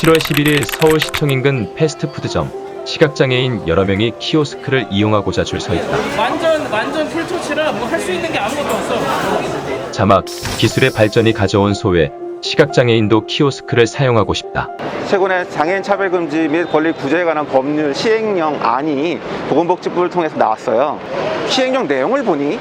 7월 11일 서울시청 인근 패스트푸드점 시각장애인 여러 명이 키오스크를 이용하고자 줄 서 있다. 완전 완전 풀토치라 뭐 할 수 있는 게 아무것도 없어. 자막 기술의 발전이 가져온 소외 시각장애인도 키오스크를 사용하고 싶다. 최근에 장애인 차별 금지 및 권리 구제에 관한 법률 시행령 안이 보건복지부를 통해서 나왔어요. 시행령 내용을 보니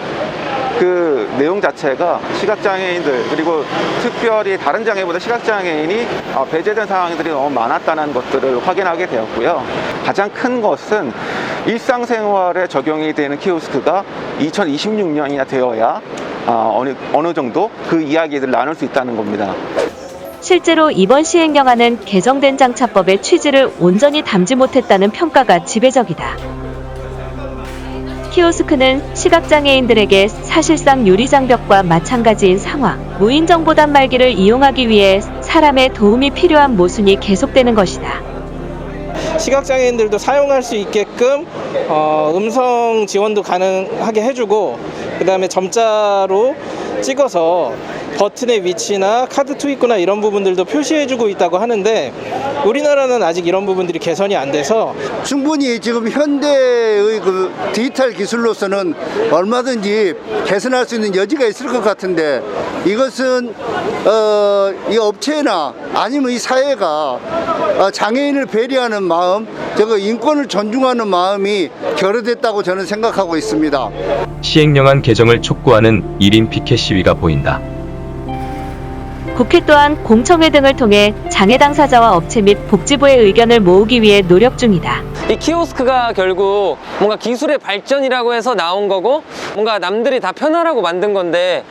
그 내용 자체가 시각장애인들 그리고 특별히 다른 장애보다 시각장애인이 어, 배제된 상황들이 너무 많았다는 것들을 확인하게 되었고요. 가장 큰 것은 일상생활에 적용이 되는 키오스크가 2026년이나 되어야 어, 어느, 어느 정도 그 이야기들을 나눌 수 있다는 겁니다. 실제로 이번 시행령안은 개정된 장차법의 취지를 온전히 담지 못했다는 평가가 지배적이다. 키오스크는 시각장애인들에게 사실상 유리장벽과 마찬가지인 상황, 무인정보 단 말기를 이용하기 위해 사람의 도움이 필요한 모순이 계속되는 것이다. 시각장애인들도 사용할 수 있게끔 어, 음성 지원도 가능하게 해주고 그 다음에 점자로 찍어서 버튼의 위치나 카드 투입구나 이런 부분들도 표시해주고 있다고 하는데 우리나라는 아직 이런 부분들이 개선이 안 돼서 충분히 지금 현대의 그 디지털 기술로서는 얼마든지 개선할 수 있는 여지가 있을 것 같은데 이것은 어, 이 업체나 아니면 이 사회가 어, 장애인을 배려하는 마음, 저거 인권을 존중하는 마음이 결여됐다고 저는 생각하고 있습니다. 시행령안 개정을 촉구하는 1인 피켓 시위가 보인다. 국회 또한 공청회 등을 통해 장애 당사자와 업체 및 복지부의 의견을 모으기 위해 노력 중이다. 이 키오스크가 결국 뭔가 기술의 발전이라고 해서 나온 거고 뭔가 남들이 다 편하라고 만든 건데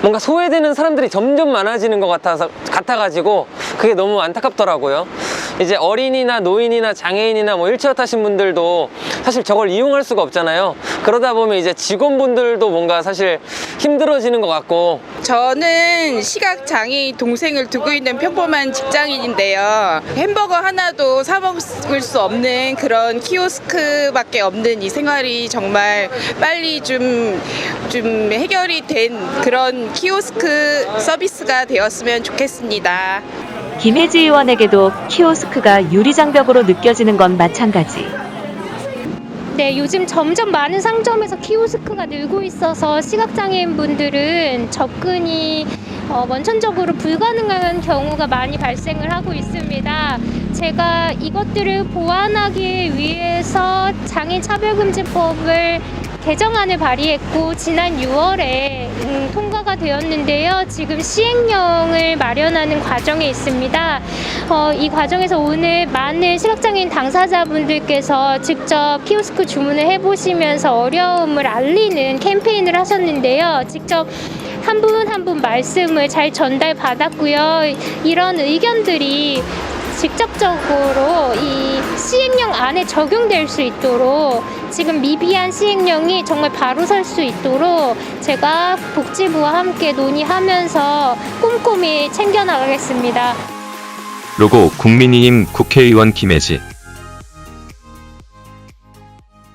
뭔가 소외되는 사람들이 점점 많아지는 것 같아서 같아가지고 그게 너무 안타깝더라고요. 이제 어린이나 노인이나 장애인이나 뭐 휠체어 타신 분들도 사실 저걸 이용할 수가 없잖아요. 그러다 보면 이제 직원분들도 뭔가 사실 힘들어지는 것 같고 저는 시각 장애인 동생을 두고 있는 평범한 직장인인데요. 햄버거 하나도 사 먹을 수 없는 그런 키오스크밖에 없는 이 생활이 정말 빨리 좀, 좀 해결이 된 그런 키오스크 서비스가 되었으면 좋겠습니다. 김혜지 의원에게도 키오스크가 유리장벽으로 느껴지는 건 마찬가지. 네, 요즘 점점 많은 상점에서 키오스크가 늘고 있어서 시각장애인 분들은 접근이 어, 원천적으로 불가능한 경우가 많이 발생을 하고 있습니다. 제가 이것들을 보완하기 위해서 장애인 차별금지법을 개정안을 발의했고 지난 6월에 음, 통과가 되었는데요. 지금 시행령을 마련하는 과정에 있습니다. 어, 이 과정에서 오늘 많은 시각장애인 당사자분들께서 직접 키오스크 주문을 해보시면서 어려움을 알리는 캠페인을 하셨는데요. 직접 한 분 한분 말씀을 잘 전달받았고요. 이런 의견들이 직접적으로 이 시행령 안에 적용될 수 있도록 지금 미비한 시행령이 정말 바로 설 수 있도록 제가 복지부와 함께 논의하면서 꼼꼼히 챙겨나가겠습니다. 로고 국민의힘 국회의원 김혜지